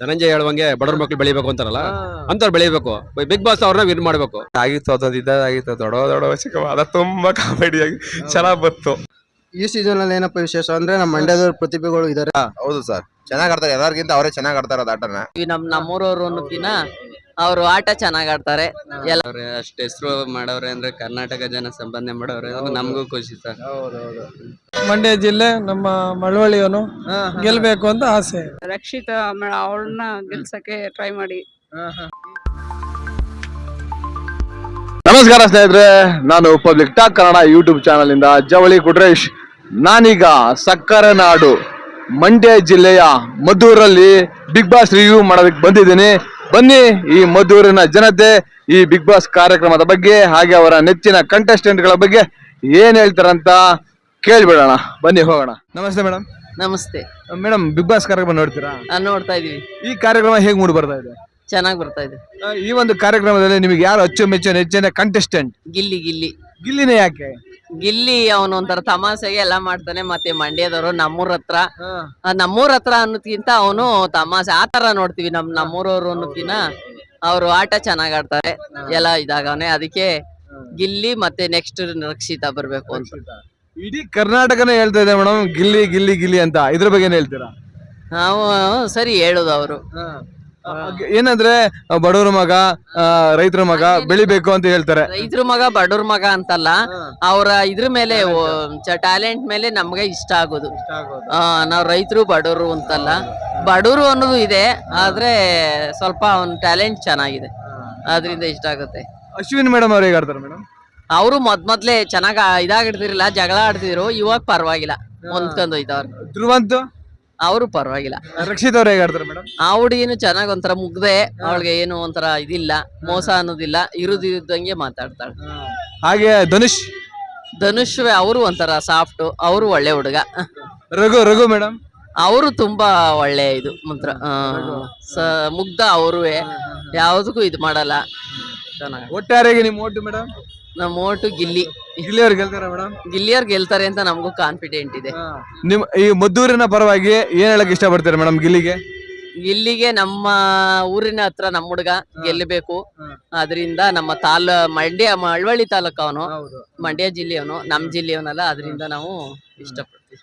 ಧನಂಜಯ ಹೇಳುವಂಗೆ ಬಡವ್ರ ಮಕ್ಳು ಬೆಳಿಬೇಕು ಅಂತಾರಲ್ಲ ಅಂತವ್ರು ಬೆಳಿಬೇಕು. ಬಿಗ್ ಬಾಸ್ ಅವ್ರನ್ನ ವಿನ್ ಮಾಡ್ಬೇಕು. ಆಗಿತ್ತು ಅದೊಂದು ಇದಾಗಿತ್ತು ದೊಡ್ಡ ದೊಡ್ಡ ಅದ ತುಂಬಾ ಕಾಮಿಡಿಯಾಗಿ ಚೆನ್ನಾಗ್ ಬಂತು. ಈ ಸೀಸನ್ ಅಲ್ಲಿ ಏನಪ್ಪ ವಿಶೇಷ ಅಂದ್ರೆ ನಮ್ಮ ಮಂಡ್ಯದ ಪ್ರತಿಭೆಗಳು ಇದಾರೆ. ಹೌದು ಸರ್. ಚೆನ್ನಾಗ್ ಆಡ್ತಾರೆ. ಎಲ್ಲರಿಗಿಂತ ಅವರೇ ಚೆನ್ನಾಗ್ ಆಡ್ತಾರೆ ಅದು ಆಟನ. ಈ ನಮ್ ನಮ್ಮೂರವ್ರು ಅನ್ನೋಕಿನ ಅವರು ಆಟ ಚೆನ್ನಾಗ್ ಆಡ್ತಾರೆ. ಎಲ್ಲ ಅಷ್ಟು ಹೆಸರು ಮಾಡವ್ರೆ ಅಂದ್ರೆ ಕರ್ನಾಟಕ ಜನ ಸಂಪಾದನೆ ಮಾಡವ್ರೆ ಅದು ನಮಗೂ ಖುಷಿ ಸರ್. ಮಂಡ್ಯ ಜಿಲ್ಲೆ ನಮ್ಮ ಮಳವಳ್ಳಿಯವನು ಗೆಲ್ಬೇಕು ಅಂತ ಆಸೆ. ರಕ್ಷಿತ ಅವಳನ್ನ ಗೆಲ್ಸಕ್ಕೆ ಟ್ರೈ ಮಾಡಿ. ನಮಸ್ಕಾರ ಸ್ನೇಹಿತರೆ ನಾನು public talk Kannada YouTube channel ಇಂದ ಜವಳಿ ಕುಟ್ರೇಶ್. ನಾನೀಗ ಸಕ್ಕರೆ ನಾಡು ಮಂಡ್ಯ ಜಿಲ್ಲೆಯ ಮದ್ದೂರಲ್ಲಿ ಬಿಗ್ ಬಾಸ್ ರಿವ್ಯೂ ಮಾಡೋದಕ್ಕೆ ಬಂದಿದ್ದೀನಿ. ಬನ್ನಿ ಈ ಮದ್ದೂರಿನ ಜನತೆ ಈ ಬಿಗ್ ಬಾಸ್ ಕಾರ್ಯಕ್ರಮದ ಬಗ್ಗೆ ಹಾಗೆ ಅವರ ನೆಚ್ಚಿನ ಕಂಟೆಸ್ಟೆಂಟ್ಗಳ ಬಗ್ಗೆ ಏನ್ ಹೇಳ್ತಾರಂತ ಕೇಳ್ಬಿಡೋಣ. ಬನ್ನಿ ಹೋಗೋಣ. ನಮಸ್ತೆ ಮೇಡಮ್ ನಮಸ್ತೆ. ಮೇಡಮ್ ಬಿಗ್ ಬಾಸ್ ಕಾರ್ಯಕ್ರಮ ನೋಡ್ತೀರಾ? ನಾನ್ ನೋಡ್ತಾ ಇದೀವಿ. ಈ ಕಾರ್ಯಕ್ರಮ ಹೇಗ್ ಮೂಡಿ ಬರ್ತಾ ಇದೆ? ಚೆನ್ನಾಗಿ ಬರ್ತಾ ಇದೆ. ಆ, ಈ ಒಂದು ಕಾರ್ಯಕ್ರಮದಲ್ಲಿ ನಿಮಗೆ ಯಾರು ಅಚ್ಚುಮೆಚ್ಚಿನ ನೆಚ್ಚಿನ ಕಂಟೆಸ್ಟೆಂಟ್ ಗಿಲ್ಲಿ ಗಿಲ್ಲಿ. ಗಿಲ್ಲಿನೇ ಯಾಕೆ? ಗಿಲ್ಲಿ ಅವನು ಒಂಥರ ತಮಾಷೆಗೆ ಎಲ್ಲ ಮಾಡ್ತಾನೆ ಮತ್ತೆ ಮಂಡ್ಯದವರು ನಮ್ಮೂರ ಹತ್ರ. ನಮ್ಮೂರ ನಮ್ಮೂರ್ ಹತ್ರ ಅನ್ನೋದ್ಕಿಂತ ಅವನು ತಮಾಷೆ ಆತರ ತರ ನೋಡ್ತೀವಿ ನಮ್ ನಮ್ಮೂರವ್ರು ಅನ್ನೋದ್ಕಿನ ಅವರು ಆಟ ಚೆನ್ನಾಗ್ ಆಡ್ತಾರೆ ಎಲ್ಲ ಇದಾಗವನೆ. ಅದಕ್ಕೆ ಗಿಲ್ಲಿ ಮತ್ತೆ ನೆಕ್ಸ್ಟ್ ರಕ್ಷಿತಾ ಬರ್ಬೇಕು ಅಂತ. ಇಡೀ ಕರ್ನಾಟಕನೇ ಹೇಳ್ತಾ ಇದೆ ಮೇಡಮ್ ಗಿಲ್ಲಿ ಗಿಲ್ಲಿ ಗಿಲ್ಲಿ ಅಂತ. ಇದ್ರ ಬಗ್ಗೆ ಏನ್ ಹೇಳ್ತೀರಾ? ನಾವು ಸರಿ ಹೇಳುದು ಅವರು. ಏನಂದ್ರೆ ಬಡವ್ರ ಮಗ ರೈತರ ಮಗ ಬೆಳಿಬೇಕು ಅಂತ ಹೇಳ್ತಾರೆ. ರೈತರ ಮಗ ಬಡವ್ರ ಮಗ ಅಂತಲ್ಲ ಅವ್ರ ಇದ್ರ ಮೇಲೆ ಟ್ಯಾಲೆಂಟ್ ಮೇಲೆ ನಮ್ಗೆ ಇಷ್ಟ ಆಗೋದು. ನಾವ್ ರೈತರು ಬಡವರು ಅಂತಲ್ಲ. ಬಡವರು ಅನ್ನೋದು ಇದೆ ಆದ್ರೆ ಸ್ವಲ್ಪ ಅವನ್ ಟ್ಯಾಲೆಂಟ್ ಚೆನ್ನಾಗಿದೆ. ಅದ್ರಿಂದ ಇಷ್ಟ ಆಗುತ್ತೆ. ಅಶ್ವಿನ್ ಮೇಡಮ್ ಅವ್ರು ಹೇಗಾಡ್ತಾರೆ ಮೇಡಮ್ ಅವರು ಮೊದ್ ಮೊದ್ಲೇ ಚೆನ್ನಾಗಿ ಇದಾಗಿಡ್ತಿರ್ಲಿಲ್ಲ ಜಗಳ ಆಡ್ತಿದ್ರು ಇವಾಗ ಪರವಾಗಿಲ್ಲ. ಹೊಂದ್ಕೊಂಡ್ ಹೋಯ್ತವ್ರು. ಧ್ರುವಂತ್? ಅವರು ಪರವಾಗಿಲ್ಲ. ರಕ್ಷಿತ್ ಅವ್ರು ಹೇಗೆ ಆಡ್ತಾರೆ ಮೇಡಮ್ ಆ ಹುಡುಗಿನು ಚೆನ್ನಾಗಿ ಒಂಥರ ಮುಗ್ದೆ ಅವಳಿಗೆ ಏನು ಒಂಥರ ಇದಿಲ್ಲ ಮೋಸ ಅನ್ನೋದಿಲ್ಲ ಇರುದಿದ್ದಂಗೆ ಮಾತಾಡ್ತಾಳೆ. ಹಾಗೆ ಧನುಷ್? ಧನುಷ್ ಅವರು ಒಂಥರ ಸಾಫ್ಟ್ ಅವರು ಒಳ್ಳೆ ಹುಡುಗ. ರಘು ರಘು ಮೇಡಮ್ ಅವರು ತುಂಬಾ ಒಳ್ಳೆ ಇದು ಮಂತ್ರ ಮುಗ್ಧ ಅವರು ಯಾವ್ದಕ್ಕೂ ಇದು ಮಾಡಲ್ಲ. ಚೆನ್ನಾಗಿ. ಒಟ್ಟಾರೆಗೆ ನಿಮ್ಮ ಓಟು ಮೇಡಮ್ ನಮ್ಮ ಓಟು ಗಿಲ್ಲಿ. ಗಿಲ್ಲಿಯವ್ರು ಗೆಲ್ತಾರ ಮೇಡಮ್ ಗಿಲ್ಲಿಯವ್ರು ಗೆಲ್ತಾರೆ ಅಂತ ನಮಗೂ ಕಾನ್ಫಿಡೆಂಟ್ ಇದೆ. ನಿಮ್ ಈ ಮದ್ದೂರಿನ ಪರವಾಗಿ ಏನ್ ಹೇಳಕ್ ಇಷ್ಟ ಪಡ್ತೀರಾ ಮೇಡಮ್ ಗಿಲ್ಲಿಗೆ? ಗಿಲ್ಲಿಗೆ ನಮ್ಮ ಊರಿನ ಹತ್ರ ನಮ್ಮ ಹುಡುಗ ಗೆಲ್ಲಬೇಕು ಅದರಿಂದ ನಮ್ಮ ತಾಲ ಮಂಡ್ಯ ಮಳವಳ್ಳಿ ತಾಲೂಕು ಅವನು. ಮಂಡ್ಯ ಜಿಲ್ಲೆಯವನು ನಮ್ ಜಿಲ್ಲೆಯವನಲ್ಲ ಅದರಿಂದ ನಾವು ಇಷ್ಟಪಡ್ತೀವಿ.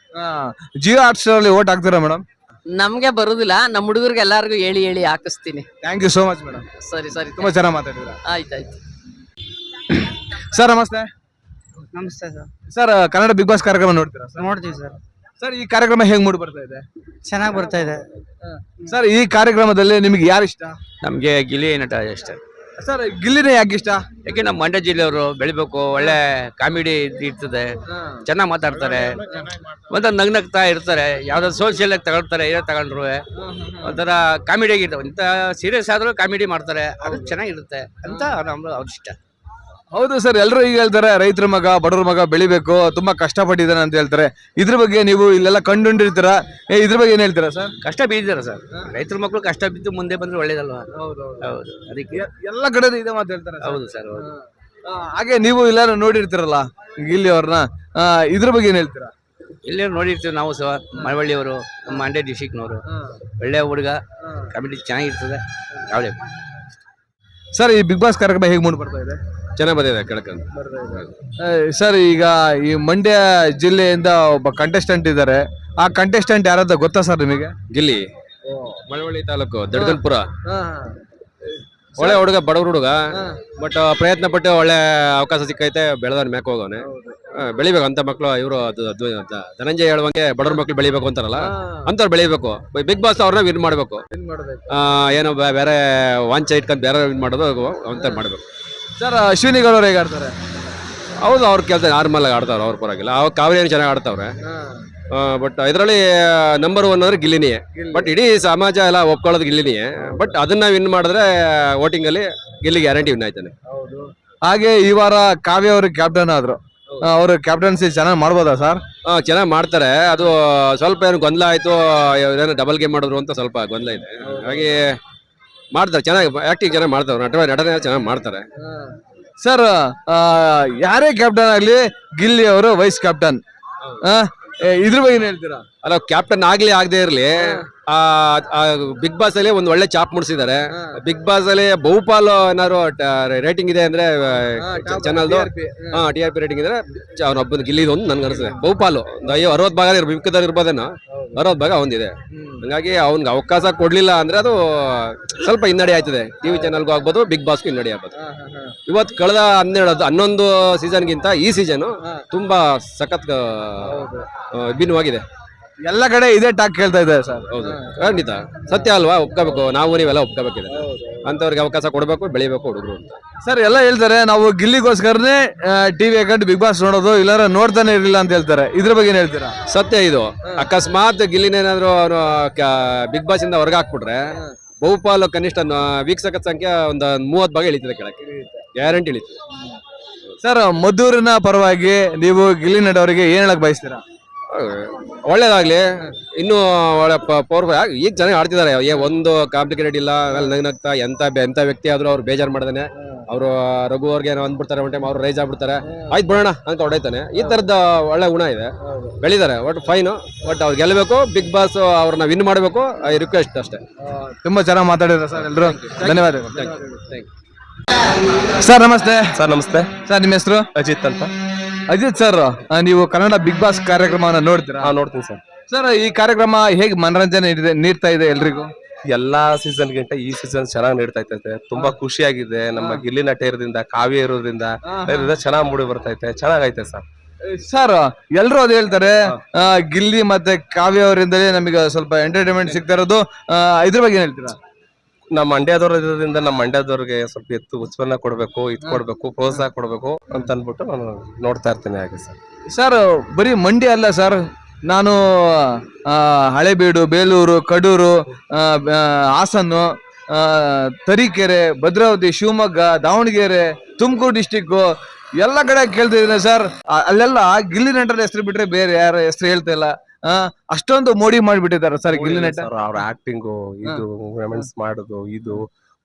ಜಿಯೋ ಆರ್ಟ್ಸ್ ಅಲ್ಲಿ ಓಟ್ ಹಾಕ್ತೀರಾ ಮೇಡಮ್ ನಮ್ಗೆ ಬರುದಿಲ್ಲ ನಮ್ಮ ಹುಡುಗರಿಗೆ ಎಲ್ಲರಿಗೂ ಹೇಳಿ ಹೇಳಿ ಹಾಕಿಸ್ತೀನಿ. Thank you so much madam ಸರಿ ಸರಿ. ತುಂಬಾ ಚೆನ್ನಾಗಿ ಮಾತಾಡಿದ್ರ ಆಯ್ತಾಯ್ತು ಸರ್ ನಮಸ್ತೆ. ನಮಸ್ತೆ sir. Sir Kannada big boss ಕಾರ್ಯಕ್ರಮ ನೋಡ್ತೀರಾ ಸರ್? ನೋಡ್ತೀವಿ ಸರ್. ಸರ್ ಈ ಕಾರ್ಯಕ್ರಮ ಹೇಗೆ ಮೂಡಿ ಬರ್ತಾ ಇದೆ? ಚೆನ್ನಾಗಿ ಬರ್ತಾ ಇದೆ. ಸರ್ ಈ ಕಾರ್ಯಕ್ರಮದಲ್ಲಿ ನಿಮ್ಗೆ ಯಾರು ಇಷ್ಟ? ನಮಗೆ ಗಿಲಿ ನಟ ಇಷ್ಟ. ಸರ್ ಗಿಲ್ಲಿನೇ ಯಾಕೆ ಇಷ್ಟ? ಯಾಕೆ ನಮ್ಮ ಮಂಡ್ಯ ಜಿಲ್ಲೆಯವರು ಬೆಳಿಬೇಕು ಒಳ್ಳೆ ಕಾಮಿಡಿ ಇರ್ತದೆ. ಚೆನ್ನಾಗಿ ಮಾತಾಡ್ತಾರೆ. ಒಂಥರ ನಗ್ನಗ್ತಾ ಇರ್ತಾರೆ. ಯಾವ್ದಾದ್ರು ಸೋಷಿಯಲ್ ಆಗಿ ತಗೊಳ್ತಾರೆ ಏನೋ ತಗೊಂಡ್ರು. ಒಂಥರ ಕಾಮಿಡಿ ಆಗಿರ್ತಾವೆ ಇಂಥ ಸೀರಿಯಸ್ ಆದರೂ ಕಾಮಿಡಿ ಮಾಡ್ತಾರೆ. ಅದು ಚೆನ್ನಾಗಿರುತ್ತೆ. ಅಂತ ನಮ್ಮ ಅವ್ರ ಇಷ್ಟ. ಹೌದು ಸರ್ ಎಲ್ಲರೂ ಈಗ ಹೇಳ್ತಾರೆ ರೈತರ ಮಗ ಬಡವ್ರ ಮಗ ಬೆಳಿಬೇಕು ತುಂಬಾ ಕಷ್ಟಪಟ್ಟಿದ್ದಾನೆ ಅಂತ ಹೇಳ್ತಾರೆ. ಇದ್ರ ಬಗ್ಗೆ ನೀವು ಇಲ್ಲೆಲ್ಲ ಕಂಡುಕೊಂಡಿರ್ತೀರಾ ಏ ಇದ್ರ ಬಗ್ಗೆ ಏನ್ ಹೇಳ್ತೀರಾ ಸರ್? ಕಷ್ಟ ಬಿದ್ದಿದ್ದಾರೆ ಸರ್? ರೈತರ ಮಕ್ಕಳು ಕಷ್ಟ ಬಿದ್ದು ಮುಂದೆ ಬಂದ್ರೆ ಒಳ್ಳೇದಲ್ವಾ? ಹೌದು ಅದಕ್ಕೆ. ಎಲ್ಲ ಕಡೆ ಇದೆ ಮಾತು ಹೇಳ್ತಾರೆ. ಹೌದು ಸರ್ ಹೌದು. ಆ, ಹಾಗೆ ನೀವು ಎಲ್ಲಾರು ನೋಡಿರ್ತೀರಲ್ಲ ಇಲ್ಲಿ ಅವ್ರನ್ನ ಇದ್ರ ಬಗ್ಗೆ ಏನ್ ಹೇಳ್ತೀರಾ? ಇಲ್ಲೇ ನೋಡಿರ್ತೀವಿ ನಾವು ಸಹ ಮಳವಳ್ಳಿಯವರು ನಮ್ಮ ಮಂಡ್ಯ ಡಿಸ್ಟಿಕ್ನವರು ಒಳ್ಳೆ ಹುಡುಗ ಕಮಿಟಿ ಚೆನ್ನಾಗಿರ್ತದೆ. ಯಾವ್ದೇ. ಸರ್ ಈ ಬಿಗ್ ಬಾಸ್ ಕಾರ್ಯಕ್ರಮ ಹೇಗೆ ಮುಂದೆ ಬರ್ತಾ ಇದೆ? ಚೆನ್ನಾಗಿ ಬಂದಿದೆ ಕೆಳಕಂತ ಸರ್ ಈಗ ಈ ಮಂಡ್ಯ ಜಿಲ್ಲೆಯಿಂದ ಒಬ್ಬ ಕಂಟೆಸ್ಟೆಂಟ್ ಇದ್ದಾರೆ. ಆ ಕಂಟೆಸ್ಟೆಂಟ್ ಯಾರಂತ ಗೊತ್ತಾ ಸರ್ ನಿಮಗೆ? ಗಿಲ್ಲಿ. ಮಳವಳ್ಳಿ ತಾಲೂಕು ದಡ್ಗಲ್ಪುರ ಒಳ್ಳೆ ಹುಡುಗ ಬಡವ್ರ ಹುಡುಗ. ಬಟ್ ಪ್ರಯತ್ನ ಪಟ್ಟು ಒಳ್ಳೆ ಅವಕಾಶ ಸಿಕ್ಕೈತೆ ಬೆಳೆದವ್ನ ಮ್ಯಾಕ್ ಹೋಗೋನೆ. ಬೆಳಿಬೇಕು ಅಂತ ಮಕ್ಕಳು ಇವರು ಧನಂಜಯ ಹೇಳುವಂಗೆ ಬಡವ್ರ ಮಕ್ಳು ಬೆಳಿಬೇಕು ಅಂತಾರಲ್ಲ ಅಂತವ್ರು ಬೆಳಿಬೇಕು. ಬಿಗ್ ಬಾಸ್ ಅವ್ರನ್ನ ವಿನ್ ಮಾಡ್ಬೇಕು. ಏನೋ ಬೇರೆ ವಾಂಚ ಇಟ್ಕೊಂಡ್ ಬೇರೆ ವಿನ್ ಮಾಡೋದು ಅಂತ ಮಾಡ್ಬೇಕು. ಸರ್ ಅಶ್ವಿನಿ ಗೌಡ ಹೇಗೆ ಆಡ್ತಾರೆ? ಹೌದು ಅವ್ರ ಕೆಲಸ ನಾರ್ಮಲ್ ಆಗಿ ಆಡ್ತಾವ್ರೆ ಅವ್ರ ಪರವಾಗಿಲ್ಲ. ಅವ್ರು ಕಾವೇರಿ ಚೆನ್ನಾಗಿ ಆಡ್ತಾವ್ರೆ. ಬಟ್ ಇದರಲ್ಲಿ ನಂಬರ್ ಒನ್ ಅಂದ್ರೆ ಗಿಲ್ಲಿನಿಯೇ. ಬಟ್ ಇಡೀ ಸಮಾಜ ಎಲ್ಲ ಒಪ್ಕೊಳ್ಳೋದು ಗಿಲ್ಲಿನಿ ಬಟ್ ಅದನ್ನ ವಿನ್ ಮಾಡಿದ್ರೆ ವೋಟಿಂಗ್ ಅಲ್ಲಿ ಗಿಲ್ಲಿ ಗ್ಯಾರಂಟಿ ವಿನ್ ಆಯ್ತಾನೆ. ಹಾಗೆ ಈ ವಾರ ಕಾವ್ಯ ಅವರು ಕ್ಯಾಪ್ಟನ್ ಆದ್ರು. ಅವರು ಕ್ಯಾಪ್ಟನ್ಸಿ ಚೆನ್ನಾಗಿ ಮಾಡ್ಬೋದಾ ಸರ್? ಚೆನ್ನಾಗಿ ಮಾಡ್ತಾರೆ. ಅದು ಸ್ವಲ್ಪ ಏನು ಗೊಂದಲ ಆಯ್ತು ಏನೋ ಡಬಲ್ ಗೇಮ್ ಮಾಡಿದ್ರು ಅಂತ ಸ್ವಲ್ಪ ಗೊಂದಲ ಇದೆ. ಹಾಗೆ ಮಾಡ್ತಾರೆ, ಚೆನ್ನಾಗಿ ಆಕ್ಟಿಂಗ್ ಚೆನ್ನಾಗಿ ಮಾಡ್ತಾರೆ ನಟ ನಟನೆ ಚೆನ್ನಾಗಿ ಮಾಡ್ತಾರೆ. ಸರ್ ಯಾರೇ ಕ್ಯಾಪ್ಟನ್ ಆಗಲಿ, ಗಿಲ್ಲಿ ಅವರು ವೈಸ್ ಕ್ಯಾಪ್ಟನ್ ಇದ್ರ ಬಗ್ಗೆ ಏನ್ ಹೇಳ್ತೀರಾ? ಅಲ್ಲ ಕ್ಯಾಪ್ಟನ್ ಆಗ್ಲಿ ಆಗದೆ ಇರಲಿ ಆ ಬಿಗ್ ಬಾಸ್ ಅಲ್ಲಿ ಒಂದು ಒಳ್ಳೆ ಚಾಪ್ ಮುಡ್ಸಿದ್ದಾರೆ. ಬಿಗ್ ಬಾಸ್ ಅಲ್ಲಿ ಬಹುಪಾಲು ಏನಾದ್ರು ರೇಟಿಂಗ್ ಇದೆ ಅಂದ್ರೆ ಚಾನಲ್ದು ಹಾ ಟಿ ಆರ್ ಪಿ ರೇಟಿಂಗ್ ಇದ್ರೆ ಅವನೊಬ್ಬನ ಗಿಲ್ಲಿದು ಒಂದು ನನ್ಗೆ ಅನಿಸಿದೆ ಬಹುಪಾಲು. ಒಂದು ಅಯ್ಯೋ ಅರವತ್ತು ಭಾಗ ಇರ್ ಮಿಕ್ಕದಲ್ಲಿ ಅರವತ್ ಅರವತ್ತು ಭಾಗ ಒಂದಿದೆ. ಹಂಗಾಗಿ ಅವ್ನಿಗೆ ಅವಕಾಶ ಕೊಡ್ಲಿಲ್ಲ ಅಂದ್ರೆ ಅದು ಸ್ವಲ್ಪ ಹಿನ್ನಡೆ ಆಯ್ತದೆ. ಟಿವಿ ಚಾನಲ್ಗೂ ಆಗ್ಬೋದು ಬಿಗ್ ಬಾಸ್ಗೂ ಹಿನ್ನಡೆ ಆಗ್ಬೋದು. ಇವತ್ತು ಕಳೆದ ಹನ್ನೆರಡು ಹನ್ನೊಂದು ಸೀಸನ್ಗಿಂತ ಈ ಸೀಸನ್ ತುಂಬಾ ಸಖತ್ ವಿಭಿನ್ನವಾಗಿದೆ. ಎಲ್ಲ ಕಡೆ ಇದೇ ಟಾಕ್ ಕೇಳ್ತಾ ಇದೆ ಸರ್ ಹೌದು. ಖಂಡಿತ. ಸತ್ಯ ಅಲ್ವಾ? ಒಪ್ಕೋಬೇಕು. ನಾವು ನೀವೆಲ್ಲ ಒಪ್ಕೋಬೇಕಿದೆ. ಅಂತವ್ರಿಗೆ ಅವಕಾಶ ಕೊಡಬೇಕು ಬೆಳಿಬೇಕು ಹುಡುಗರು ಅಂತ. ಸರ್ ಎಲ್ಲ ಹೇಳ್ತಾರೆ ನಾವು ಗಿಲ್ಲಿಗೋಸ್ಕರನೇ ಟಿವಿ ಹಾಕೊಂಡು ಬಿಗ್ ಬಾಸ್ ನೋಡೋದು ಇಲ್ಲಾರ ನೋಡ್ತಾನೆ ಇರಲಿಲ್ಲ ಅಂತ ಹೇಳ್ತಾರೆ. ಇದ್ರ ಬಗ್ಗೆ ಏನ್ ಹೇಳ್ತೀರಾ? ಸತ್ಯ ಇದು. ಅಕಸ್ಮಾತ್ ಗಿಲ್ಲಿನೇನಾದ್ರು ಅವನು ಬಿಗ್ ಬಾಸ್ ಇಂದ ಹೊರಗೆ ಹಾಕ್ಬಿಟ್ರೆ ಬಹುಪಾಲು ಕನಿಷ್ಠ ವೀಕ್ಷಕ ಸಂಖ್ಯೆ ಒಂದು ಮೂವತ್ತು ಭಾಗ ಇಳಿತದೆ ಕೆಳಕ್ಕೆ. ಗ್ಯಾರಂಟಿ ಇಳಿತದೆ. ಸರ್ ಮದ್ದೂರಿನ ಪರವಾಗಿ ನೀವು ಗಿಲ್ಲಿ ನಟ ಅವರಿಗೆ ಏನ್ ಹೇಳಕ್ ಬಯಸ್ತೀರಾ? ಒಳ್ಳೇದಾಗ್ಲಿ. ಇನ್ನು ಒಳ್ಳೆ ಪವರ್ ಈಗ ಚೆನ್ನಾಗಿ ಆಡ್ತಿದ್ದಾರೆ ಏ ಒಂದು ಕಾಂಪ್ಲಿಕೇಟೆಡ್ ಇಲ್ಲ ಆಮೇಲೆ ನಗ್ನಗ್ತಾ ಎಂತ ಬೆ- ಎಂತ ವ್ಯಕ್ತಿ ಆದ್ರೂ ಅವ್ರು ಬೇಜಾರು ಮಾಡ್ದಾನೆ. ಅವರು ರಘು ಅವ್ರಿಗೆ ಏನೋ ಅಂದ್ಬಿಡ್ತಾರೆ ಒನ್ ಟೈಮ್ ಅವ್ರು ರೈಸ್ ಆಗ್ಬಿಡ್ತಾರೆ. ಆಯ್ತು ಬಿಡೋಣ ಅಂತ ಹೊಡೈತಾನೆ. ಈ ತರದ ಒಳ್ಳೆ ಗುಣ ಇದೆ. ಬೆಳಿತಾರೆ ಒಟ್ಟು ಫೈನು ಬಟ್ ಅವ್ರು ಗೆಲ್ಲಬೇಕು ಬಿಗ್ ಬಾಸ್ ಅವ್ರನ್ನ ವಿನ್ ಮಾಡಬೇಕು ಐ ರಿಕ್ವೆಸ್ಟ್ ಅಷ್ಟೇ. ತುಂಬಾ ಚೆನ್ನಾಗಿ ಮಾತಾಡಿದ್ರೆ ಸರ್ ಎಲ್ಲರೂ ಧನ್ಯವಾದಗಳು. ಸರ್ ನಮಸ್ತೆ. ಸರ್ ನಮಸ್ತೆ. ಸರ್ ನಿಮ್ಮ ಹೆಸರು? ಅಜಿತ್ ಅಂತ. ಅಜಿತ್ ಸರ್ ನೀವು ಕನ್ನಡ ಬಿಗ್ ಬಾಸ್ ಕಾರ್ಯಕ್ರಮವನ್ನ ನೋಡ್ತೀರಾ? ನೋಡ್ತೀವಿ ನೋಡ್ತೀನಿ ಸರ್ ಸರ್ ಈ ಕಾರ್ಯಕ್ರಮ ಹೇಗೆ ಮನರಂಜನೆ ನೀಡಿದೆ ನೀಡ್ತಾ ಇದೆ ಎಲ್ರಿಗೂ? ಎಲ್ಲಾ ಸೀಸನ್ ಗಿಂತ ಈ ಸೀಸನ್ ಚೆನ್ನಾಗಿ ನೀಡ್ತಾ ಇರ್ತೈತೆ. ತುಂಬಾ ಖುಷಿಯಾಗಿದೆ. ನಮ್ಮ ಗಿಲ್ಲಿ ನಟ ಇರೋದ್ರಿಂದ ಕಾವ್ಯ ಇರೋದ್ರಿಂದ ಇದರಿಂದ ಚೆನ್ನಾಗಿ ಮೂಡಿ ಬರ್ತೈತೆ. ಚೆನ್ನಾಗೈತೆ ಸರ್ ಸರ್ ಎಲ್ರು ಅದ್ ಹೇಳ್ತಾರೆ. ಆ, ಗಿಲ್ಲಿ ಮತ್ತೆ ಕಾವ್ಯ ಅವರಿಂದಲೇ ನಮಗೆ ಸ್ವಲ್ಪ ಎಂಟರ್ಟೈನ್ಮೆಂಟ್ ಸಿಗ್ತಾ ಇರೋದು. ಆ, ಇದ್ರ ಬಗ್ಗೆ ಏನ್ ಹೇಳ್ತೀರಾ? ನಮ್ಮ ಮಂಡ್ಯದವ್ರ ಇರೋದ್ರಿಂದ ನಮ್ಮ ಮಂಡ್ಯದವ್ರಿಗೆ ಸ್ವಲ್ಪ ಎತ್ತು ಉತ್ಪನ್ನ ಕೊಡಬೇಕು ಇದು ಕೊಡಬೇಕು ಪ್ರೋತ್ಸಾಹ ಕೊಡಬೇಕು ಅಂತ ಅನ್ಬಿಟ್ಟು ನಾನು ನೋಡ್ತಾ ಇರ್ತೀನಿ ಹಾಗೆ ಸರ್. ಸರ್ ಬರೀ ಮಂಡ್ಯ ಅಲ್ಲ ಸರ್ ನಾನು ಆ, ಹಳೇಬೀಡು ಬೇಲೂರು ಕಡೂರು ಆ, ಆ, ಹಾಸನ್ನು ಆ, ತರೀಕೆರೆ ಭದ್ರಾವತಿ ಶಿವಮೊಗ್ಗ ದಾವಣಗೆರೆ ತುಮಕೂರು ಡಿಸ್ಟಿಕ್ಕು ಎಲ್ಲ ಕಡೆ ಕೇಳ್ತಿದ್ದೀನಿ ಸರ್. ಆ- ಅಲ್ಲೆಲ್ಲ ಗಿಲ್ಲಿ ನಂಟರ ಹೆಸರು ಬಿಟ್ರೆ ಬೇರೆ ಯಾರ ಹೆಸರು ಹೇಳ್ತಾ ಇಲ್ಲ. ಆ, ಅಷ್ಟೊಂದು ಮೋಡಿ ಮಾಡಿಬಿಟ್ಟಿದ್ದಾರೆ ಸರ್ ಗಿಲ್ಲಿ ನಟ ಸರ್ ಅವ್ರ ಆಕ್ಟಿಂಗ್ ಇದು ಮೂಮೆಂಟ್ಸ್ ಮಾಡೋದು ಇದು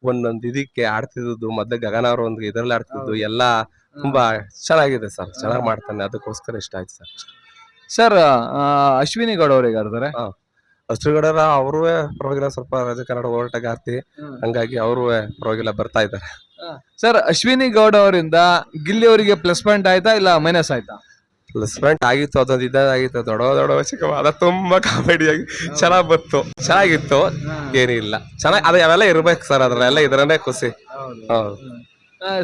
ಒಂದೊಂದ್ ಇದಕ್ಕೆ ಆಡ್ತಿದ್ದು ಮೊದ್ಲು ಗಗನ ಅವ್ರ ಒಂದು ಇದ್ರಲ್ಲಿ ಆಡ್ತಿದ್ದು ಎಲ್ಲಾ ತುಂಬಾ ಚೆನ್ನಾಗಿದೆ ಸರ್ ಚೆನ್ನಾಗಿ ಮಾಡ್ತಾನೆ ಅದಕ್ಕೋಸ್ಕರ ಇಷ್ಟ ಆಯ್ತು ಸರ್ ಸರ್ ಆ, ಅಶ್ವಿನಿ ಗೌಡ ಅವ್ರಿಗೆ ಆಡ್ತಾರೆ ಅಷ್ಟುಗಡರ ಅವರು ಪರವಾಗಿಲ್ಲ ಸ್ವಲ್ಪ ರಾಜ ಕನ್ನಡ ಹೋರಾಟಗಾರ್ತಿ ಹಂಗಾಗಿ ಅವರು ಪರವಾಗಿಲ್ಲ ಬರ್ತಾ ಇದ್ದಾರೆ. ಸರ್ ಅಶ್ವಿನಿ ಗೌಡ ಅವರಿಂದ ಗಿಲ್ಲಿ ಅವರಿಗೆ ಪ್ಲಸ್ ಪಾಯಿಂಟ್ ಆಯ್ತಾ ಇಲ್ಲ ಮೈನಸ್ ಆಯ್ತಾ? ಪ್ಲಸ್ ಪಾಯಿಂಟ್ ಆಗಿತ್ತು ಅದೊಂದು ಇದಾಗಿತ್ತು ದೊಡ್ಡ ದೊಡ್ಡ ವಶಕ ಅದ ತುಂಬಾ ಕಾಮಿಡಿ ಆಗಿ ಚೆನ್ನಾಗ್ ಬಂತು. ಚೆನ್ನಾಗಿತ್ತು ಏನಿಲ್ಲ. ಚೆನ್ನಾಗಿ ಅದ ಅವೆಲ್ಲ ಇರ್ಬೇಕು ಸರ್ ಅದ್ರಲ್ಲೆಲ್ಲ ಇದ್ರನ್ನೇ ಖುಷಿ. ಹೌದು.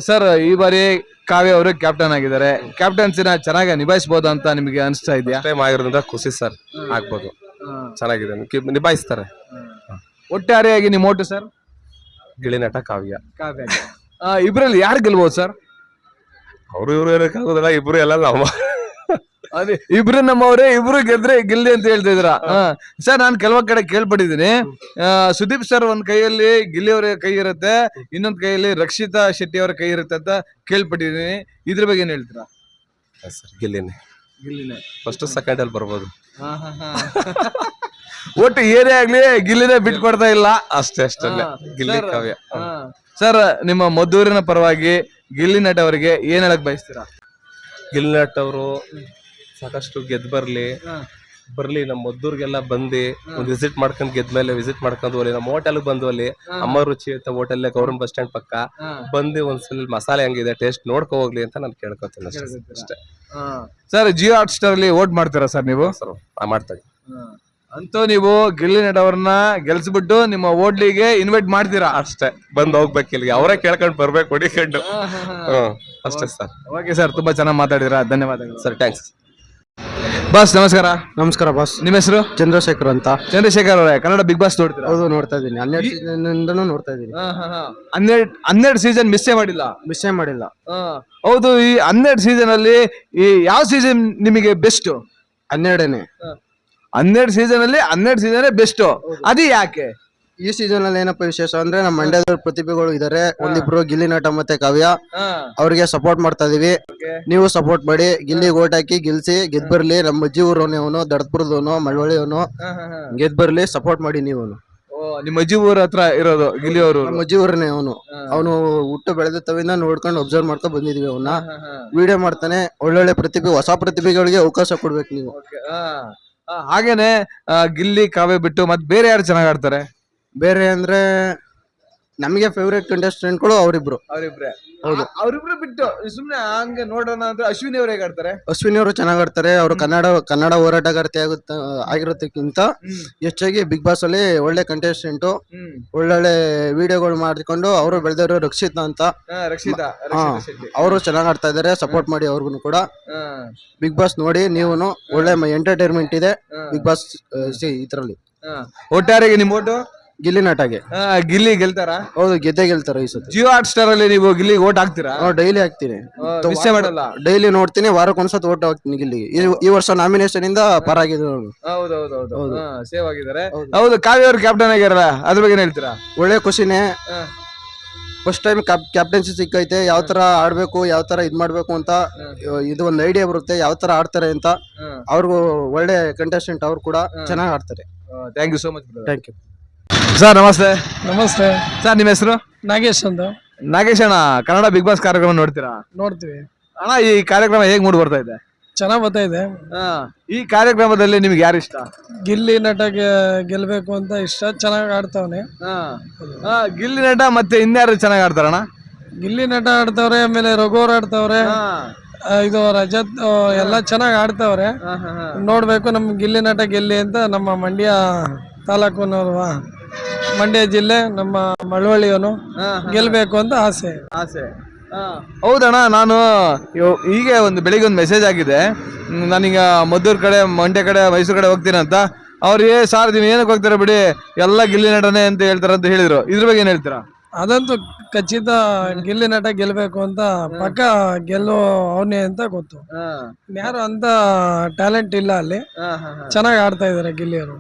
ಸರ್ ಈ ಬಾರಿ ಕಾವ್ಯ ಅವರು ಕ್ಯಾಪ್ಟನ್ ಆಗಿದ್ದಾರೆ. ಕ್ಯಾಪ್ಟನ್ಸಿನ ಚೆನ್ನಾಗಿ ನಿಭಾಯಿಸಬಹುದು ಅಂತ ನಿಮಗೆ ಅನಿಸ್ತಾ ಇದೆಯಾ? ಟೈಮ್ ಆಗಿರೋದ್ರಿಂದ ಖುಷಿ ಸರ್ ಆಗ್ಬೋದು. ಚೆನ್ನಾಗಿದೆ ಕಿ- ನಿಭಾಯಿಸ್ತಾರೆ. ಒಟ್ಟಾರೆಯಾಗಿ ನಿಮ್ಮ ಓಟು ಸರ್ ಗಿಳಿನಟ ಕಾವ್ಯ. ಕಾವ್ಯ. ಇಬ್ರಲ್ಲಿ ಯಾರು ಗೆಲ್ಬಹುದು ಸರ್ ಅವರು ಇವರು ಏನಕ್ಕಾಗೋದಿಲ್ಲ ಇಬ್ರು ಎಲ್ಲ ನಾವು. ಅದೇ ಇಬ್ರು ನಮ್ಮವರೇ ಇಬ್ರು ಗೆದ್ರೆ ಗೆಲ್ಲಿ ಅಂತ ಹೇಳ್ತಾ ಇದ್ರ ಸರ್ ನಾನು ಕೆಲವ ಕಡೆ ಕೇಳ್ಪಟ್ಟಿದ್ದೀನಿ. ಸುದೀಪ್ ಸರ್ ಒಂದ್ ಕೈಯಲ್ಲಿ ಗಿಲ್ಲಿ ಅವರ ಕೈ ಇರುತ್ತೆ. ಇನ್ನೊಂದ್ ಕೈಯಲ್ಲಿ ರಕ್ಷಿತಾ ಶೆಟ್ಟಿ ಅವರ ಕೈ ಇರುತ್ತೆ ಅಂತ ಕೇಳ್ಪಟ್ಟಿದ್ದೀನಿ. ಇದ್ರ ಬಗ್ಗೆ ಏನ್ ಹೇಳ್ತೀರಾ? ಸರ್ ಗಿಲ್ಲಿನೇ. ಗಿಲ್ಲಿನೇ. ಫಸ್ಟ್ ಸೆಕೆಂಡ್ ಅಲ್ಲಿ ಬರ್ಬೋದು. ಒಟ್ಟು ಏನೇ ಆಗ್ಲಿ ಗಿಲ್ಲಿನೇ ಬಿಟ್ಕೊಡ್ತಾ ಇಲ್ಲ. ಅಷ್ಟೇ ಅಷ್ಟೇ ಗಿಲ್ಲಿ ಕಾವ್ಯ. ಸರ್ ನಿಮ್ಮ ಮದ್ದೂರಿನ ಪರವಾಗಿ ಗಿಲ್ಲಿ ನಟ ಅವರಿಗೆ ಏನ್ ಹೇಳಕ್ ಬಯಸ್ತೀರಾ? ಗಿಲ್ಲಿ ನಟ್ ಅವರು ಸಾಕಷ್ಟು ಗೆದ್ ಬರ್ಲಿ. ಬರ್ಲಿ ನಮ್ಮ ಮದ್ದೂರ್ಗೆಲ್ಲ ಬಂದಿ ಒಂದ್ ವಿಸಿಟ್ ಮಾಡ್ಕೊಂಡ್ ಗೆದ್ಮೇಲೆ ವಿಸಿಟ್ ಮಾಡ್ಕೊಂಡು ಹೋಗ್ಲಿ. ನಮ್ಮ ಹೋಟೆಲ್ ಬಂದು ಅಲ್ಲಿ ಅಮ್ಮ ರುಚಿ ಅಂತ ಹೋಟೆಲ್ ಗೌರಮ್ ಬಸ್ ಸ್ಟ್ಯಾಂಡ್ ಪಕ್ಕ. ಬಂದು ಒಂದ್ಸಲ ಮಸಾಲೆ ಹೆಂಗಿದೆ ಟೇಸ್ಟ್ ನೋಡ್ಕೊ ಹೋಗ್ಲಿ ಅಂತ ನಾನು ಕೇಳ್ಕೊತೀನಿ ಅಷ್ಟೇ ಅಷ್ಟೇ. ಸರ್ ಜಿಯೋ ಹಾಟ್ ಸ್ಟಾರ್ ಅಲ್ಲಿ ಓಟ್ ಮಾಡ್ತೀರಾ ಸರ್ ನೀವು? ಸರ್ ಮಾಡ್ತಾ ಇದ್ದೀನಿ ಅಂತೂ ನೀವು ಗಿಲ್ಲಿ ನಡವರನ್ನ ಗೆಲ್ಸ್ಬಿಟ್ಟು ನಿಮ್ಮ ಓಡ್ಲಿಗೆ ಇನ್ವೈಟ್ ಮಾಡ್ತೀರಾ? ಅಷ್ಟೇ. ಬಂದು ಹೋಗ್ಬೇಕು ಇಲ್ಲಿಗೆ. ಅವರೇ ಕೇಳ್ಕೊಂಡು ಬರ್ಬೇಕು ಹೊಡಿಕೊಂಡು. ಹ್ಮ್ ಅಷ್ಟೇ ಸರ್. ಓಕೆ ಸರ್ ತುಂಬಾ ಚೆನ್ನಾಗಿ ಮಾತಾಡಿದ್ರ ಧನ್ಯವಾದಗಳು. ಸರ್ ಥ್ಯಾಂಕ್ಸ್ ಬಾಸ್ ನಮಸ್ಕಾರ. ನಮಸ್ಕಾರ ಬಾಸ್ ನಿಮ್ಮ ಹೆಸರು? ಚಂದ್ರಶೇಖರ್ ಅಂತ. ಚಂದ್ರಶೇಖರ್ ಅವರೇ. ಕನ್ನಡ ಬಿಗ್ ಬಾಸ್ ನೋಡ್ತೀರಾ? ಹೌದು ನೋಡ್ತಾ ಇದ್ದೀನಿ. ಹನ್ನೆರಡು ಸೀಸನ್ ನೋಡ್ತಾ ಇದ್ದೀನಿ. ಹನ್ನೆರಡು ಹನ್ನೆರಡು ಸೀಸನ್ ಮಿಸ್ಸೇ ಮಾಡಿಲ್ಲ? ಮಿಸ್ಸೇ ಮಾಡಿಲ್ಲ. ಹೌದು ಈ ಹನ್ನೆರಡು ಸೀಸನ್ ಅಲ್ಲಿ ಈ ಯಾವ ಸೀಸನ್ ನಿಮಗೆ ಬೆಸ್ಟ್ ಹನ್ನೆರಡನೇ. ಹನ್ನೆರಡು ಸೀಸನ್ ಅಲ್ಲಿ ಹನ್ನೆರಡು ಸೀಸನ್ ಬೆಸ್ಟ್ ಅದು ಯಾಕೆ? ಈ ಸೀಸನ್ ಅಲ್ಲಿ ಏನಪ್ಪ ವಿಶೇಷ ಅಂದ್ರೆ ನಮ್ಮ ಮಂಡ್ಯದ ಪ್ರತಿಭೆಗಳು ಇದಾರೆ. ಒಂದಿಬ್ರು ಗಿಲ್ಲಿ ನಟ ಮತ್ತೆ ಕಾವ್ಯ. ಅವ್ರಿಗೆ ಸಪೋರ್ಟ್ ಮಾಡ್ತಾ ಇದೀವಿ. ನೀವು ಸಪೋರ್ಟ್ ಮಾಡಿ. ಗಿಲ್ಲಿ ಓಟ್ ಹಾಕಿ ಗೆಲ್ಸಿ ಗೆದ್ ಬರ್ಲಿ. ನಮ್ಮ ಅಜ್ಜಿ ಊರವನು ಅವನು ದಡಪುರದವನು ಮಳವಳ್ಳಿಯವನು. ಗೆದ್ ಬರ್ಲಿ ಸಪೋರ್ಟ್ ಮಾಡಿ ನೀವು ನಿಮ್ಮ ಅಜ್ಜಿ ಊರ ಹತ್ರ ಇರೋದು ಗಿಲ್ಲಿ ಅವರು ನಮ್ಮ ಅಜ್ಜಿ ಊರನೇ ಅವನು. ಅವನು ಹುಟ್ಟು ಬೆಳೆದ ತವಿಂದ ನೋಡ್ಕೊಂಡು ಅಬ್ಸರ್ವ್ ಮಾಡ್ತಾ ಬಂದಿದೀವಿ ಅವನ್ನ. ವಿಡಿಯೋ ಮಾಡ್ತಾನೆ. ಒಳ್ಳೊಳ್ಳೆ ಪ್ರತಿಭೆ ಹೊಸ ಪ್ರತಿಭೆಗಳಿಗೆ ಅವಕಾಶ ಕೊಡ್ಬೇಕು ನೀವು. ಹಾಗೇನೆ ಗಿಲ್ಲಿ ಕಾವ್ಯ ಬಿಟ್ಟು ಮತ್ತೆ ಬೇರೆ ಯಾರು ಚೆನ್ನಾಗಿ ಆಡ್ತಾರೆ? ಬೇರೆ ಅಂದ್ರೆ ನಮಗೆ ಫೇವ್ರೆಟ್ ಕಂಟೆಸ್ಟೆಂಟ್ಗಳು ಅವರಿಬ್ರು. ಅವರಿಬ್ರೆ. ಹೌದು. ಅವರಿಬ್ರು ಬಿಟ್ಟು ಸುಮ್ನೆ ಹಂಗೆ ನೋಡೋಣ ಅಂದ್ರೆ ಅಶ್ವಿನಿ ಅವ್ರು ಹೇಗೆ ಆಡ್ತಾರೆ? ಅಶ್ವಿನಿ ಅವರು ಚೆನ್ನಾಗಿ ಆಡ್ತಾರೆ. ಅವರು ಕನ್ನಡ ಕನ್ನಡ ಹೋರಾಟಗಾರ್ತಿ ಆಗುತ್ತ ಆಗಿರೋದಕ್ಕಿಂತ ಹೆಚ್ಚಾಗಿ ಬಿಗ್ ಬಾಸ್ ಅಲ್ಲಿ ಒಳ್ಳೆ ಕಂಟೆಸ್ಟೆಂಟ್ ಒಳ್ಳೊಳ್ಳೆ ವಿಡಿಯೋಗಳು ಮಾಡಿಕೊಂಡು ಅವರು ಬೆಳೆದವರು ರಕ್ಷಿತಾ ಅಂತ. ರಕ್ಷಿತ ಅವರು ಚೆನ್ನಾಗಿ ಆಡ್ತಾ ಇದಾರೆ ಸಪೋರ್ಟ್ ಮಾಡಿ ಅವ್ರಿಗೂ ಕೂಡ. ಬಿಗ್ ಬಾಸ್ ನೋಡಿ ನೀವು ಒಳ್ಳೆ ಎಂಟರ್ಟೈನ್ಮೆಂಟ್ ಇದೆ ಬಿಗ್ ಬಾಸ್ ಇದ್ರಲ್ಲಿ. ಇದರಲ್ಲಿ ಒಟ್ಟಾರೆಗೆ ನಿಮ್ಮ ಓಟು ಗಿಲ್ಲಿ ನಾಟಾಗೆ. ಆ, ಗಿಲ್ಲಿ ಗೆಲ್ತಾರ? ಹೌದು ಗೆದ್ದೆ ಗೆಲ್ತಾರ ಈ ಸತಿ ಜಿಯೋ ಹಾಟ್ ಸ್ಟಾರ್ ಅಲ್ಲಿ ನೀವು ಗಿಲ್ಲಿ ಓಟ್ ಹಾಕ್ತೀರಾ? ನಾವು ಡೈಲಿ ಹಾಕ್ತೀನಿ. ಮಾಡಲ್ಲ? ಡೈಲಿ ನೋಡ್ತೀನಿ ವಾರಕ್ಕೆ ಒಂದ್ಸತಿ ಓಟ್ ಹಾಕ್ತೀನಿ ಗಿಲ್ಲಿಗೆ. ಈ- ಈ ವರ್ಷ ನಾಮಿನೇಷನ್ ಇಂದ ಪರ ಆಗಿದ್ರು ಹೌದೌದೌದು. ಹೌದು. ಸೇವ್ ಆಗಿದ್ದಾರೆ. ಹೌದು. ಹೌದು ಕಾವ್ಯ ಅವ್ರು ಕ್ಯಾಪ್ಟನ್ ಆಗ್ಯಾರಲ್ಲ ಅದ್ರ ಬಗ್ಗೆ ಏನ್ ಹೇಳ್ತೀರಾ? ಒಳ್ಳೆ ಖುಷಿನೇ. ಹಾ. ಫಸ್ಟ್ ಟೈಮ್ ಕ್ಯಾಪ್ಟನ್ಸಿ ಸಿಕ್ಕೈತೆ ಯಾವ ತರ ಆಡ್ಬೇಕು ಯಾವ ತರ ಇದ್ ಮಾಡ್ಬೇಕು ಅಂತ ಇದು ಒಂದು ಐಡಿಯಾ ಬರುತ್ತೆ ಯಾವ ತರ ಆಡ್ತಾರೆ ಅಂತ. ಅವ್ರಿಗೂ ಒಳ್ಳೆ ಕಂಟೆಸ್ಟೆಂಟ್ ಅವ್ರು ಕೂಡ ಚೆನ್ನಾಗಿ ಆಡ್ತಾರೆ. Thank you so much thank you sir ನಮಸ್ತೆ. ನಮಸ್ತೆ. ಸರ್ ನಿಮ್ಮ ಹೆಸರು? ನಾಗೇಶ್ ಅಂತ. ನಾಗೇಶ್ ಅಣ್ಣ ಕನ್ನಡ ಬಿಗ್ ಬಾಸ್ ಕಾರ್ಯಕ್ರಮ ನೋಡ್ತೀರಾ? ನೋಡ್ತೀವಿ. ಅಣ್ಣ ಈ ಕಾರ್ಯಕ್ರಮ ಹೇಗ್ ಮೂಡ್ ಬರ್ತಾ ಇದೆ? ಚೆನ್ನಾಗ್ ಬರ್ತಾ ಇದೆ. ಈ ಕಾರ್ಯಕ್ರಮದಲ್ಲಿ ನಿಮ್ಗೆ ಯಾರು ಇಷ್ಟ? ಗಿಲ್ಲಿ ನಟ ಗೆಲ್ಬೇಕು ಅಂತ ಇಷ್ಟ ಚೆನ್ನಾಗಿ ಆಡ್ತಾವನೆ. ಆ, ಗಿಲ್ಲಿ ನಟ ಮತ್ತೆ ಇನ್ಯಾರು ಚೆನ್ನಾಗಿ ಆಡ್ತಾರಣ್ಣ? ಗಿಲ್ಲಿ ನಟ ಆಡ್ತಾವ್ರೆ ಆಮೇಲೆ ರಘುವರ್ ಆಡ್ತಾವ್ರೆ ಆ, ಇದು ರಜತ್ ಆ, ಎಲ್ಲ ಚೆನ್ನಾಗಿ ಆಡ್ತಾವ್ರೆ. ನೋಡ್ಬೇಕು ನಮ್ ಗಿಲ್ಲಿ ನಟ ಗೆಲ್ಲಿ ಅಂತ ನಮ್ಮ ಮಂಡ್ಯ ತಾಲೂಕಿನವರು. ಮಂಡ್ಯ ಜಿಲ್ಲೆ ನಮ್ಮ ಮಳವಳ್ಳಿಯವನು ಗೆಲ್ಬೇಕು ಅಂತ ಆಸೆ. ಆಸೆ. ಹೌದಣ್ಣ ನಾನು ಈಗ ಹೀಗೆ ಒಂದು ಬೆಳಿಗ್ಗೆ ಒಂದು ಮೆಸೇಜ್ ಆಗಿದೆ ಹ್ಮ್, ನಾನೀಗ ಮದ್ದೂರ್ ಕಡೆ ಮಂಡ್ಯ ಕಡೆ ಮೈಸೂರು ಕಡೆ ಹೋಗ್ತೀನಂತ ಅಂತ. ಏ ಸಾರ್ ನೀವು ಏನಕ್ಕೆ ಹೋಗ್ತೀರಾ ಬಿಡಿ? ಎಲ್ಲ ಗಿಲ್ಲಿ ನಟನೆ ಅಂತ ಹೇಳ್ತಾರೆ ಅಂತ ಹೇಳಿದ್ರು. ಇದ್ರ ಬಗ್ಗೆ ಏನು ಹೇಳ್ತೀರಾ? ಅದಂತೂ ಖಚಿತ ಗಿಲ್ಲಿ ನಟ ಗೆಲ್ಬೇಕು ಅಂತ ಪಕ್ಕ ಗೆಲ್ಲೋ ಅವನೇ ಅಂತ ಗೊತ್ತು. ಯಾರು ಅಂತ ಟ್ಯಾಲೆಂಟ್ ಇಲ್ಲ ಅಲ್ಲಿ. ಚೆನ್ನಾಗಿ ಆಡ್ತಾ ಇದಾರೆ ಗಿಲ್ಲಿಯವರು.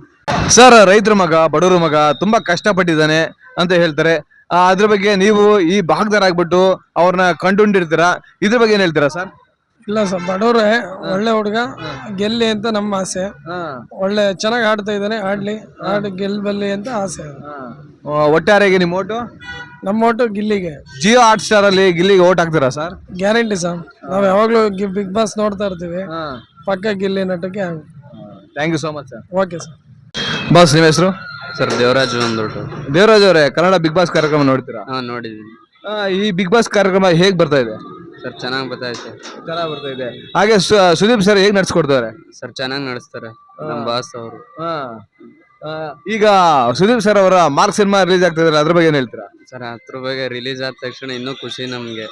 ಸರ್ ರೈತರ ಮಗ ಬಡವರ ಮಗ ತುಂಬಾ ಕಷ್ಟಪಟ್ಟಿದ್ದಾನೆ ಅಂತ ಹೇಳ್ತಾರೆ. ಅದ್ರ ಬಗ್ಗೆ ನೀವು ಈ ಭಾಗದಾರಾಗ್ಬಿಟ್ಟು ಅವ್ರನ್ನ ಕಂಡುಕೊಂಡಿರ್ತೀರಾ ಇದ್ರ ಬಗ್ಗೆ ಏನ್ ಹೇಳ್ತೀರಾ ಸರ್? ಇಲ್ಲ ಸರ್ ಬಡವ್ರೆ ಒಳ್ಳೆ ಹುಡುಗ ಗೆಲ್ಲಿ ಅಂತ ನಮ್ಮ ಆಸೆ. ಒಳ್ಳೆ ಚೆನ್ನಾಗಿ ಆಡ್ತಾ ಇದ್ದಾನೆ ಆಡ್ಲಿ ಆಡಿ ಗೆಲ್ಬಲ್ಲಿ ಅಂತ ಆಸೆ. ಒಟ್ಟಾರೆಗೆ ನಿಮ್ಮ ಓಟು? ನಮ್ಮ ಓಟು ಗಿಲ್ಲಿಗೆ. ಜಿಯೋ ಹಾಟ್ ಸ್ಟಾರ್ ಅಲ್ಲಿ ಗಿಲ್ಲಿಗೆ ಓಟ್ ಹಾಕ್ತೀರಾ ಸರ್? Guarantee sir. ನಾವ್ ಯಾವಾಗ್ಲೂ ಬಿಗ್ ಬಾಸ್ ನೋಡ್ತಾ ಇರ್ತೀವಿ. ಪಕ್ಕ Gilli ನಟಕ್ಕೆ thank you so much sir. Okay sir. Boss ನಿಮ್ಮ ಹೆಸರು? ಸರ್ ದೇವರಾಜ್ ಅಂದ್ಬಿಟ್ಟು. ದೇವರಾಜ್ ಅವರೇ ಕನ್ನಡ ಬಿಗ್ ಬಾಸ್ ಕಾರ್ಯಕ್ರಮ ನೋಡ್ತೀರಾ? ಹಾ ನೋಡಿದೀನಿ. ಆ, ಈ ಬಿಗ್ ಬಾಸ್ ಕಾರ್ಯಕ್ರಮ ಹೇಗ್ ಬರ್ತಾ ಇದೆ? ಸರ್ ಚೆನ್ನಾಗಿ ಇದೆ. ಚೆನ್ನಾಗಿ ಬರ್ತಾ ಇದೆ. ಹಾಗೆ ಸು- ಸುದೀಪ್ ಸರ್ ಹೇಗ್ ನಡ್ಸ್ಕೊಡ್ತಾರೆ? ಸರ್ ಚೆನ್ನಾಗಿ ನಡೆಸ್ತಾರೆ. ನಮ್ಮ ಬಾಸ್ ಅವರು. ಈಗ ಸುದೀಪ್ ಸರ್ ಅವರ ಮಾರ್ಕ್ ಸಿನಿಮಾ ರಿಲೀಸ್ ಆಗ್ತಿದ್ರೆ ಅದ್ರ ಬಗ್ಗೆ ಏನ್ ಹೇಳ್ತೀರಾ? ಸರ್ ಅದ್ರ ಬಗ್ಗೆ ರಿಲೀಸ್ ಆದ ತಕ್ಷಣ ಇನ್ನೂ ಖುಷಿ ನಮ್ಗೆ.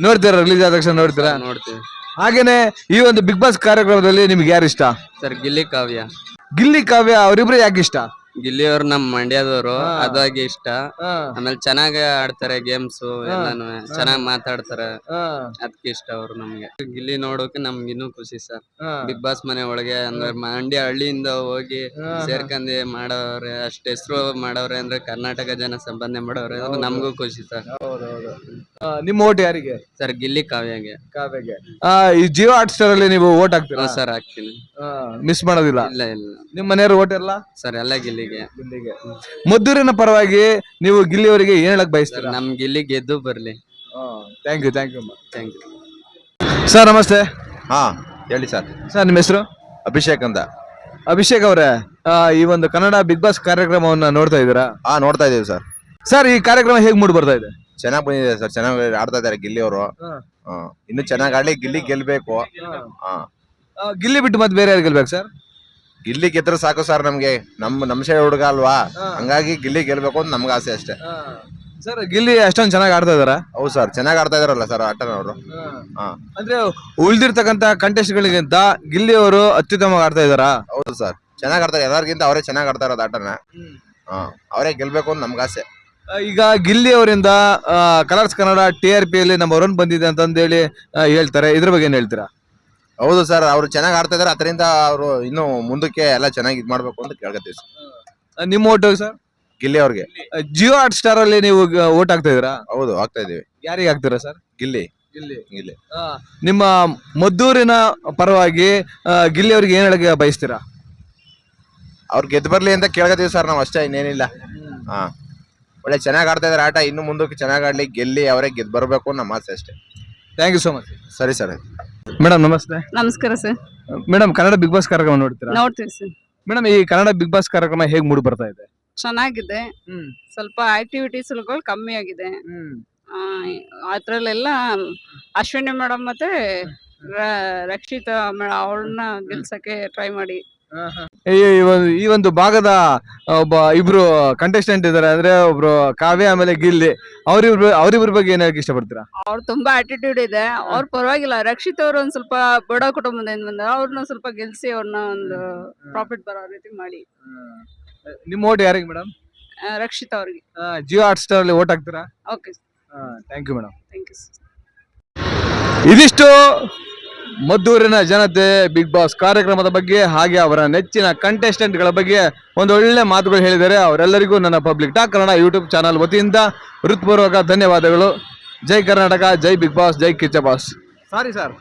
ನೋಡ್ತೀರಾ ರಿಲೀಸ್ ಆದ ತಕ್ಷಣ ನೋಡ್ತೀರಾ? ನೋಡ್ತೀವಿ. ಹಾಗೇನೆ ಈ ಒಂದು ಬಿಗ್ ಬಾಸ್ ಕಾರ್ಯಕ್ರಮದಲ್ಲಿ ನಿಮ್ಗೆ ಯಾರು ಇಷ್ಟ ಸರ್ ಗಿಲ್ಲಿ ಕಾವ್ಯ. ಗಿಲ್ಲಿ ಕಾವ್ಯ ಅವರಿಬ್ರು ಯಾಕೆ ಇಷ್ಟ ಗಿಲ್ಲಿ ಅವ್ರು ನಮ್ ಮಂಡ್ಯದವರು ಅದಾಗಿ ಇಷ್ಟ. ಆಮೇಲೆ ಚೆನ್ನಾಗಿ ಆಡ್ತಾರೆ ಗೇಮ್ಸ್ ಎಲ್ಲಾನು ಚೆನ್ನಾಗಿ ಮಾತಾಡ್ತಾರೆ. ಅದಕ್ಕೆ ಇಷ್ಟ ಅವ್ರು ನಮ್ಗೆ. ಗಿಲ್ಲಿ ನೋಡೋಕೆ ನಮ್ಗೆ ಇನ್ನೂ ಖುಷಿ ಸರ್. ಬಿಗ್ ಬಾಸ್ ಮನೆ ಒಳಗೆ ಅಂದ್ರೆ ಮಂಡ್ಯ ಹಳ್ಳಿಯಿಂದ ಹೋಗಿ ಸೇರ್ಕಂದಿ ಮಾಡೋರೆ ಅಷ್ಟ್ ಹೆಸರು ಮಾಡವ್ರೆ ಅಂದ್ರೆ ಕರ್ನಾಟಕ ಜನ ಸಂಪಾದನೆ ಮಾಡೋರೆ ನಮಗೂ ಖುಷಿ ಸರ್. ನಿಮ್ಮ ಓಟ್ ಯಾರಿಗೆ? ಸರ್ ಗಿಲ್ಲಿ ಕಾವ್ಯಗೆ. ಕಾವ್ಯಗೆ. ಈ ಜಿಯೋ ಹಾಟ್ ಸ್ಟಾರ್ ಅಲ್ಲಿ ನೀವು ಓಟ್ ಹಾಕ್ತೀರಾ? ಸರ್ ಹಾಕ್ತೀನಿ. ಮಿಸ್ ಮಾಡೋದಿಲ್ಲ? ಇಲ್ಲ ಇಲ್ಲ. ನಿಮ್ಮ ಮನೆಯವ್ರ ಓಟ್ ಎಲ್ಲ ಸರ್ ಎಲ್ಲ ಗಿಲ್ಲಿಗೆ ಗಿಲ್ಲಿಗೆ ಮದ್ದೂರಿನ ಪರವಾಗಿ ನೀವು ಗಿಲ್ಲಿ ಅವರಿಗೆ ಏನ್ ಹೇಳಕ್ ಬಯಸ್ತೀರಾ? ನಮ್ ಗಿಲ್ಲಿ ಗೆದ್ದು ಬರ್ಲಿ. Thank you thank you thank you sir ನಮಸ್ತೆ. ಹಾ ಹೇಳಿ ಸರ್. ಸರ್ ನಿಮ್ಮ ಹೆಸರು? ಅಭಿಷೇಕ್ ಅಂತ. ಅಭಿಷೇಕ್ ಅವರೇ ಆ, ಈ ಒಂದು ಕನ್ನಡ ಬಿಗ್ ಬಾಸ್ ಕಾರ್ಯಕ್ರಮವನ್ನ ನೋಡ್ತಾ ಇದ್ದೀರಾ? ಹಾ ನೋಡ್ತಾ ಇದೀವಿ ಸರ್. ಸರ್ ಈ ಕಾರ್ಯಕ್ರಮ ಹೇಗ್ ಮೂಡ್ ಬರ್ತಾ ಇದೆ? ಚೆನ್ನಾಗ್ ಬಂದಿದೆ ಸರ್ ಚೆನ್ನಾಗಿ ಆಡ್ತಾ ಇದಾರೆ ಗಿಲ್ಲಿ ಅವರು. ಇನ್ನು ಚೆನ್ನಾಗ್ ಆಡ್ಲಿ ಗಿಲ್ಲಿ ಗೆಲ್ಬೇಕು. ಹಾ. ಆ, ಗಿಲ್ಲಿ ಬಿಟ್ಟು ಮತ್ತೆ ಬೇರೆ ಯಾರು ಗೆಲ್ಬೇಕು ಸರ್? ಗಿಲ್ಲಿ ಗೆದ್ರೆ ಸಾಕು ಸರ್ ನಮ್ಗೆ. ನಮ್ ನಮ್ ಸೈಡ್ ಹುಡುಗ ಅಲ್ವಾ? ಹಂಗಾಗಿ ಗಿಲ್ಲಿ ಗೆಲ್ಬೇಕು ಅಂತ ನಮ್ಗೆ ಆಸೆ ಅಷ್ಟೇ. ಸರ್ ಗಿಲ್ಲಿ ಅಷ್ಟೊಂದು ಚೆನ್ನಾಗಿ ಆಡ್ತಾ ಇದಾರ ಹೌದು ಸರ್ ಚೆನ್ನಾಗ್ ಆಡ್ತಾ ಇದಾರಲ್ಲ ಸರ್ ಆಟನವರು ಹಾ. ಅಂದ್ರೆ ಉಳಿದಿರ್ತಕ್ಕಂತ ಕಂಟೆಸ್ಟ್ ಗಳಿಗಿಂತ ಗಿಲ್ಲಿ ಅವರು ಅತ್ಯುತ್ತಮವಾಗಿ ಆಡ್ತಾ ಇದಾರ ಹೌದು ಸರ್ ಚೆನ್ನಾಗ್ ಆಡ್ತಾರೆ. ಎಲ್ಲರಿಗಿಂತ ಅವರೇ ಚೆನ್ನಾಗ್ ಆಡ್ತಾ ಇರೋದು ಆಟನ. ಹಾ ಅವರೇ ಗೆಲ್ಬೇಕು ಅಂತ ನಮ್ಗೆ ಆಸೆ. ಈಗ ಗಿಲ್ಲಿ ಅವರಿಂದ Colors Kannada T R P ಅಲ್ಲಿ ನಮ್ಮ ಒನ್ ಬಂದಿದೆ ಅಂತಂದೇಳಿ ಹೇಳ್ತಾರೆ. ಇದ್ರ ಬಗ್ಗೆ ಏನ್ ಹೇಳ್ತೀರಾ? ಹೌದು ಸರ್ ಅವ್ರು ಚೆನ್ನಾಗಿ ಆಡ್ತಾ ಇದಾರೆ ಅದರಿಂದ ಅವರು ಇನ್ನು ಮುಂದಕ್ಕೆ ಎಲ್ಲ ಚೆನ್ನಾಗಿ ಇದು ಮಾಡ್ಬೇಕು ಅಂತ ಕೇಳ್ಕತ್ತೀವಿ ಸರ್. ನಿಮ್ಮ ಓಟ್ ಸರ್? ಗಿಲ್ಲಿ ಅವ್ರಿಗೆ. ಜಿಯೋ ಹಾಟ್ ಸ್ಟಾರ್ ಅಲ್ಲಿ ನೀವು ಓಟ್ ಹಾಕ್ತಾ ಇದೀರಾ ಹೌದು ಆಗ್ತಾ ಇದೀವಿ ಯಾರಿಗೆ ಹಾಕ್ತೀರಾ ಸರ್? ಗಿಲ್ಲಿ. ಗಿಲ್ಲಿ. ಗಿಲ್ಲಿ. ನಿಮ್ಮ ಮದ್ದೂರಿನ ಪರವಾಗಿ ಆ, ಗಿಲ್ಲಿ ಅವ್ರಿಗೆ ಏನ್ ಹೇಳಕ್ಕೆ ಬಯಸ್ತೀರಾ? ಅವ್ರು ಗೆದ್ದು ಬರ್ಲಿ ಅಂತ ಕೇಳ್ಕತ್ತೀವಿ ಸರ್ ನಾವು ಅಷ್ಟೇ ಇನ್ನೇನಿಲ್ಲ. ಹಾ. ಒಳ್ಳೆ ಚೆನ್ನಾಗ್ ಆಡ್ತಾ ಇದಾರೆ ಆಟ ಇನ್ನು ಮುಂದಕ್ಕೆ ಚೆನ್ನಾಗ್ ಆಡ್ಲಿ ಗೆಲ್ಲಿ ಅವರೇ ಗೆದ್ದು ಬರ್ಬೇಕು ನಮ್ಮ ಆಸೆ ಅಷ್ಟೇ. ಥ್ಯಾಂಕ್ ಯು ಸೋ ಮಚ್ ಸರಿ ಸರ್. ಮೇಡಮ್ ನಮಸ್ತೆ. ನಮಸ್ಕಾರ sir. Madam Kannada Bigg Boss ಕಾರ್ಯಕ್ರಮ ನೋಡ್ತೀರಾ? ನೋಡ್ತೀವಿ ಸರ್. ಮೇಡಮ್ ಈ ಕನ್ನಡ ಬಿಗ್ ಬಾಸ್ ಕಾರ್ಯಕ್ರಮ ಹೇಗ್ ಮೂಡ್ ಬರ್ತಾ ಇದೆ? ಚೆನ್ನಾಗಿದೆ. ಸ್ವಲ್ಪ ಆಕ್ಟಿವಿಟೀಸ್ಗಳು ಕಮ್ಮಿ ಆಗಿದೆ. ಆ, ಅದ್ರಲ್ಲೆಲ್ಲ ಅಶ್ವಿನಿ ಮೇಡಮ್ ಮತ್ತೆ ರಕ್ಷಿತ ರಕ್ಷಿತಾ ಮೇಡಮ್ ಅವಳನ್ನ ಗೆಲ್ಸಕ್ಕೆ ಟ್ರೈ ಮಾಡಿ. ಈ ಈ ಒಂದು ಈ ಒಂದು ಭಾಗದ ಒಬ್ಬ ಇಬ್ರು ಕಂಟೆಸ್ಟೆಂಟ್ ಇದ್ದಾರೆ. ಅಂದ್ರೆ ಒಬ್ರು ಕಾವ್ಯ ಆಮೇಲೆ ಗಿಲ್ಲಿ. ಅವರಿಬ್ರು ಅವ್ರಿಬ್ರ ಬಗ್ಗೆ ಏನ್ ಹೇಳಕ್ ಇಷ್ಟಪಡ್ತೀರಾ? ಅವ್ರು ತುಂಬಾ ಆಟಿಟ್ಯೂಡ್ ಇದೆ. ಅವ್ರ ಪರವಾಗಿಲ್ಲ. ರಕ್ಷಿತ್ ಅವರು ಒಂದ್ ಸ್ವಲ್ಪ ಬಡ ಕುಟುಂಬದಿಂದ ಬಂದ ಅವ್ರನ್ನ ಸ್ವಲ್ಪ ಗೆಲ್ಸಿ ಅವ್ರನ್ನ ಒಂದು ಪ್ರಾಫಿಟ್ ಬರೋ ರೀತಿ ಮಾಡಿ. ನಿಮ್ಮ ಓಟ್ ಯಾರಿಗೆ ಮೇಡಮ್ ರಕ್ಷಿತ್ ಅವ್ರಿಗೆ. ಜಿಯೋ ಹಾಟ್ ಸ್ಟಾರ್ ಅಲ್ಲಿ ಓಟ್ ಹಾಕ್ತೀರಾ? Okay thank you madam thank you ಇದಿಷ್ಟು ಮದ್ದೂರಿನ ಜನತೆ ಬಿಗ್ ಬಾಸ್ ಕಾರ್ಯಕ್ರಮದ ಬಗ್ಗೆ ಹಾಗೆ ಅವರ ನೆಚ್ಚಿನ ಕಂಟೆಸ್ಟೆಂಟ್ಗಳ ಗಳ ಬಗ್ಗೆ ಒಂದು ಒಳ್ಳೆ ಮಾತುಗಳು ಹೇಳಿದ್ದಾರೆ. ಅವರೆಲ್ಲರಿಗೂ ನನ್ನ public talk Kannada YouTube channel ವತಿಯಿಂದ ಹೃತ್ಪೂರ್ವಕ ಧನ್ಯವಾದಗಳು. ಜೈ ಕರ್ನಾಟಕ, ಜೈ ಬಿಗ್ ಬಾಸ್, ಜೈ ಕಿಚ್ಚ ಬಾಸ್. Sorry sir